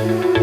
ส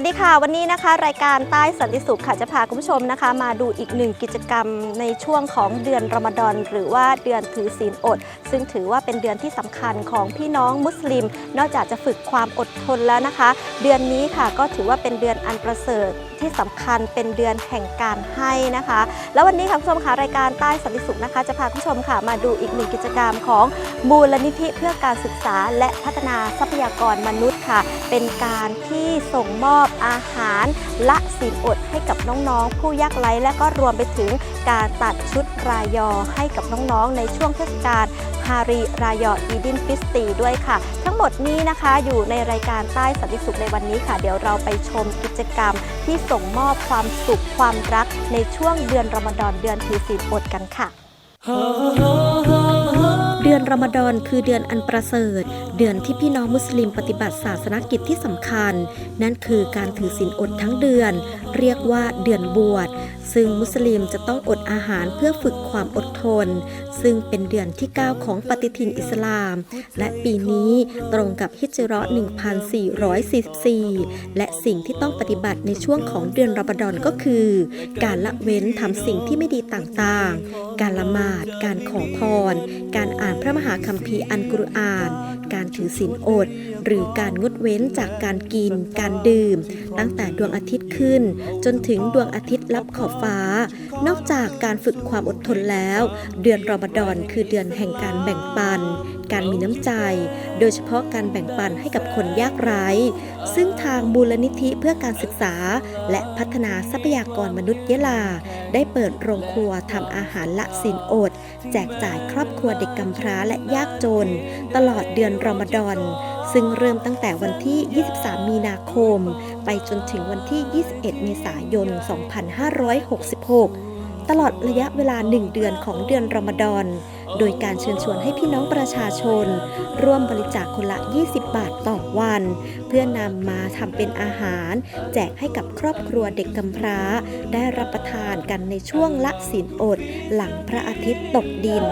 วัสดีค่ะ วันนี้นะคะ รายการใต้สันติสุขค่ะจะพาคุณผู้ชมนะคะ มาดูอีกหนึ่งกิจกรรมในช่วงของเดือนรอมฎอนหรือว่าเดือนถือศีลอด ซึ่งถือว่าเป็นเดือนที่สำคัญของพี่น้องมุสลิม นอกจากจะฝึกความอดทนแล้วนะคะ เดือนนี้ค่ะก็ถือว่าเป็นเดือนอันประเสริฐที่สำคัญเป็นเดือนแห่งการให้นะคะ แล้ววันนี้ค่ะคุณผู้ชมค่ะรายการใต้สันติสุขนะคะ จะพาคุณผู้ชมค่ะมาดูอีกหนึ่งกิจกรรมของมูลนิธิเพื่อการศึกษาและพัฒนาทรัพยากรมนุษย์ค่ะ เป็นการที่ส่งมอบอาหารละศีลอดให้กับน้องๆ ผู้ยากไร้และก็รวมไปถึงการตัดชุดรายอให้กับน้องๆ ในช่วงเทศกาลฮารีรายออีดินฟิสตีด้วยค่ะ ทั้งหมดนี้นะคะอยู่ในรายการใต้สันติสุขในวันนี้ค่ะ เดี๋ยวเราไปชมกิจกรรมที่ส่งมอบความสุขความรักในช่วงเดือนรอมฎอนเดือนถือศีลอดกันค่ะ อนรอมฎอนคือเดือนอันประเสริฐ เดือนที่พี่น้องมุสลิมปฏิบัติศาสนกิจที่สำคัญ นั่นคือการถือศีลอดทั้งเดือน เรียกว่าเดือนบวช ซึ่งมุสลิมจะต้องอดอาหารเพื่อฝึกความอดทน ซึ่งเป็นเดือนที่ 9 ของปฏิทินอิสลาม และปีนี้ตรงกับฮิจเราะห์1444 และสิ่งที่ต้องปฏิบัติในช่วงของเดือนรอมฎอนก็คือ การละเว้นทำสิ่งที่ไม่ดีต่างๆ การละหมาด การขอพร การอ่านพระมหาคัมภีร์อันกุรอาน การถือศีลอด หรือการงดเว้นจากการกิน การดื่ม ตั้งแต่ดวงอาทิตย์ขึ้น จนถึงดวงอาทิตย์ลับขอบฟ้า นอกจากการฝึกความอดทนแล้ว เดือนรอมฎอนคือเดือนแห่งการแบ่งปัน การมีน้ำใจ โดยเฉพาะการแบ่งปันให้กับคนยากไร้ ซึ่งทางมูลนิธิเพื่อการศึกษา และพัฒนาทรัพยากรมนุษย์ยะลา ได้เปิดโรงครัวทำอาหารละสินอด แจกจ่ายครอบครัวเด็กกำพร้าและยากจน ตลอดเดือนรอมฎอนซึ่งเริ่มตั้งแต่วันที่ 23 มีนาคม ไปจนถึงวันที่ 21 เมษายน 2566 ตลอดระยะเวลา1เดือนของเดือนรอมฎอน โดยการเชิญชวนให้พี่น้องประชาชน ร่วมบริจาคคนละ 20 บาทต่อวัน เพื่อนำมาทำเป็นอาหาร แจกให้กับครอบครัวเด็กกำพร้า ได้รับประทานกันในช่วงละศีลอด หลังพระอาทิตย์ตกดิน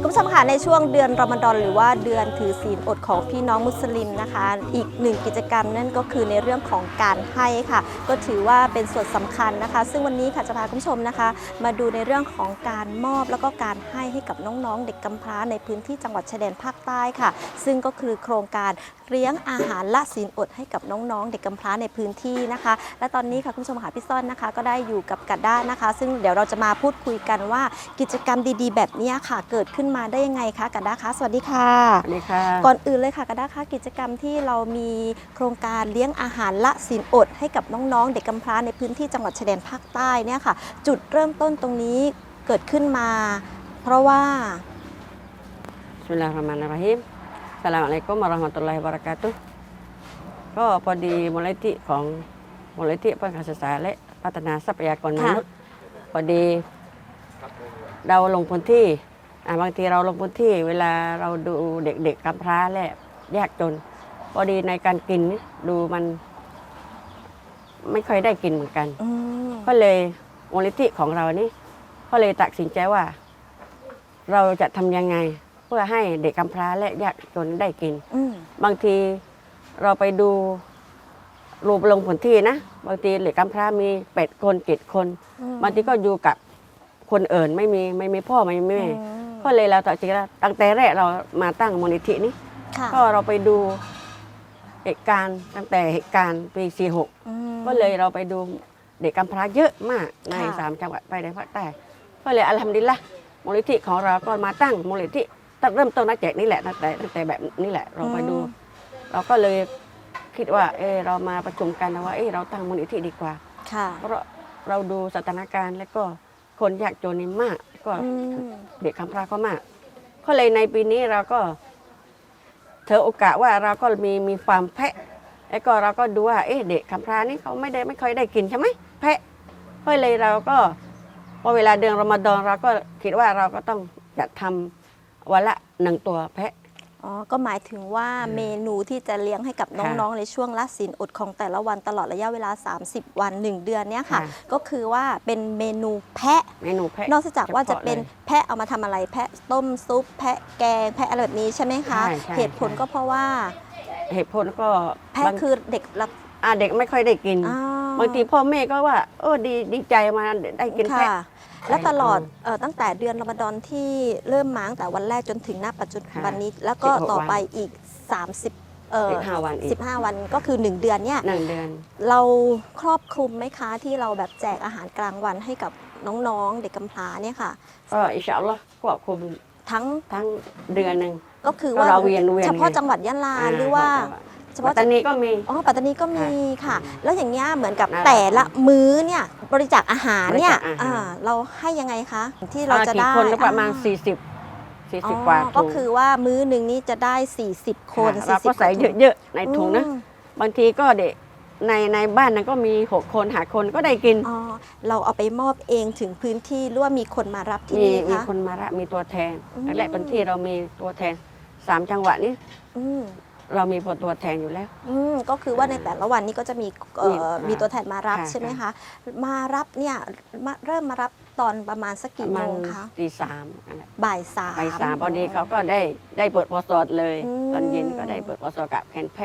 คุณผู้ชมค่ะในช่วงเดือนรอมฎอนหรือว่าเดือนถือศีลอดของพี่น้องมุสลิมนะคะ อีกหนึ่งกิจกรรมนั่นก็คือในเรื่องของการให้ค่ะ ก็ถือว่าเป็นส่วนสำคัญนะคะ ซึ่งวันนี้ค่ะจะพาคุณผู้ชมนะคะ มาดูในเรื่องของการมอบแล้วก็การให้ให้กับน้องๆ เด็กกำพร้าในพื้นที่จังหวัดชายแดนภาคใต้ค่ะ ซึ่งก็คือโครงการเลี้ยงอาหารละศีลอดให้กับน้องๆ เด็กกำพร้าในพื้นที่นะคะ และตอนนี้ค่ะคุณผู้ชมค่ะพี่ซ่อนนะคะ ก็ได้อยู่กับกัดด้านะคะ ซึ่งเดี๋ยวเราจะมาพูดคุยกันว่ากิจกรรมดีๆ แบบนี้ค่ะ เกิดขึ้นมาได้ยังไงคะกัดด้าคะสวัสดีค่ะสวัสดีค่ะ ก่อนอื่นเลยค่ะกระด้าคะกิจกรรมที่เรามีโครงการเลี้ยงอาหารละศีลอด ให้กับน้องๆ เด็กกำพร้าในพื้นที่จังหวัดชายแดนภาคใต้เนี่ยค่ะ จุดเริ่มต้นตรงนี้เกิดขึ้นมา เพราะว่า Bismillahirrahmanirrahim Assalamualaikum warahmatullahi wabarakatuh ก็พอดีมูลนิธิของมูลนิธิเพื่อการศึกษาและพัฒนาทรัพยากรมนุษย์พอดีเราลงพื้นที่อ่าบางทีเราลงพื้นที่เวลาเราดูเด็กๆกำพร้าและยากจน พอดีในการกินนี่ดูมัน ไม่ค่อยได้กินเหมือนกันอืมก็เลยมูลนิธิของเรานี่ก็เลยตัดสินใจว่า เราจะทำยังไง เพื่อให้เด็กกำพร้าและยากจนได้กิน อืมบางทีเราไปดูรูปลงผลที่นะ บางทีเหล็กกำพร้ามีเป็ดคนเจ็ดคน อืม บางทีก็อยู่กับคนเอื่นไม่มีไม่มีพ่อไม่มีแม่อืม ก็เลยเราตัดสินใจตั้งแต่แรกเรามาตั้งมูลนิธินี้ ค่ะก็เราไปดูเหตุการณ์ตั้งแต่เหตุการณ์ปี 46 อืม ก็เลยเราไปดูเด็กกำพร้าเยอะมากในค่ะ สามจังหวัดไปในภาคใต้ก็เลยอัลฮัมดุลิลละมูลนิธิของเราก็มาตั้งมูลนิธิ ตั้งเริ่มต้นนักแจกนี่แหละตั้งแต่ตั้งแต่แบบนี้แหละเราไปดู เราก็เลยคิดว่า เออเรามาประชุมกันนะว่าเออเราตั้งมูลนิธิดีกว่า ค่ะ เพราะเราดูสถานการณ์แล้วก็คนยากจนนี่มาก ก็อืม เด็กกำพร้าก็มาก ก็เลยในปีนี้เราก็เธอโอกาสว่าเราก็มีมีความแพะ แล้วก็เราก็ดูว่าเอ๊ะเด็กกำพร้านี่เขาไม่ได้ไม่ค่อยได้กินใช่ไหมแพะก็เลยเราก็พอเวลาเดือนรอมฎอนเราก็คิดว่าเราก็ต้องจัดทำ วันละหนึ่งตัวแพะ อ๋อ ก็หมายถึงว่าเมนูที่จะเลี้ยงให้กับน้องๆ ในช่วงละศีลอดของแต่ละวันตลอดระยะเวลา 30 วัน 1 เดือนเนี้ยค่ะ ค่ะ ก็คือว่าเป็นเมนูแพะ เมนูแพะ นอกจากว่าจะเป็นฉพลยแพะเอามาทำอะไรแพะต้มซุป แพะแกง แพะอะไรแบบนี้ใช่ไหมคะ ใช่ใช่ เหตุผลก็เพราะว่า เหตุผลก็แพะบางคือเด็กละอ่าเด็กไม่ค่อยได้กินอ้าว บางทีพ่อแม่ก็ว่าเออดีดีใจมาได้กินแพะ ค่ะและตลอดใช่เอ่อตั้งแต่เดือนรอมฎอนที่เริ่มมาตั้งแต่วันแรกจนถึงณปัจจุบันค่ะนี้ แล้วก็16ต่อไปอีก 30เอ่อสิบห้าวันอีก15วันก็คือ 1 เดือนเนี่ยหนึ่งเดือน เราครอบคลุมไหมคะที่เราแบบแจกอาหารกลางวันให้กับน้องๆ เด็กกำพร้าเนี่ยค่ะ ก็อินชาอัลลอฮ์ควบคุมทั้งทั้งเดือนหนึ่ง ก็คือก็ว่าเราเวียนเวียนเฉพาะไงจังหวัดยะลาหรือว่า เฉปัพาะตตานีก็มี อ๋อปัตตานีก็มีค่ะ แล้วอย่างเงี้ยเหมือนกับน่ารักแต่ละมื้อเนี่ยบริจาคอาหารเนี่ยบริจาคอาหาร อ่าเราให้ยังไงคะที่เราจะกี่ได้คนก็ประมาณอ่40 อ๋อ40 กว่าก็ถุงคือว่ามื้อหนึ่งนี่จะได้ 40 คนค่ะเราก็40ใส่ว่าถุงเยอะๆ ในถุงนะ อืมบางทีก็เด็กในในบ้านนั้นก็มี 6 คนหาคนก็ได้กิน อ๋อเราเอาไปมอบเองถึงพื้นที่หรือว่ามีคนมารับที่มีนี่มีคะ คนมารับมีตัวแทนอืมแรกๆเป็นที่เรามีตัวแทน3จังหวัดนี้ อืม เรามีตัวแทนอยู่แล้ว อืมก็คือว่าในแต่ละวันนี้ก็จะมีเอ่อมีมีตัวแทนมารับค่ะ ใช่ไหมคะ มารับเนี่ยมาเริ่มมารับตอนประมาณสักปกี่ระโมมาณงคะตีสามนั่นแหละบ่ายสาม ไปสามพอดีเขาก็ได้ได้เปิดพอสอดเลย อืม ตอนเย็นก็ได้เปิดพอสอดกับแคนแพะ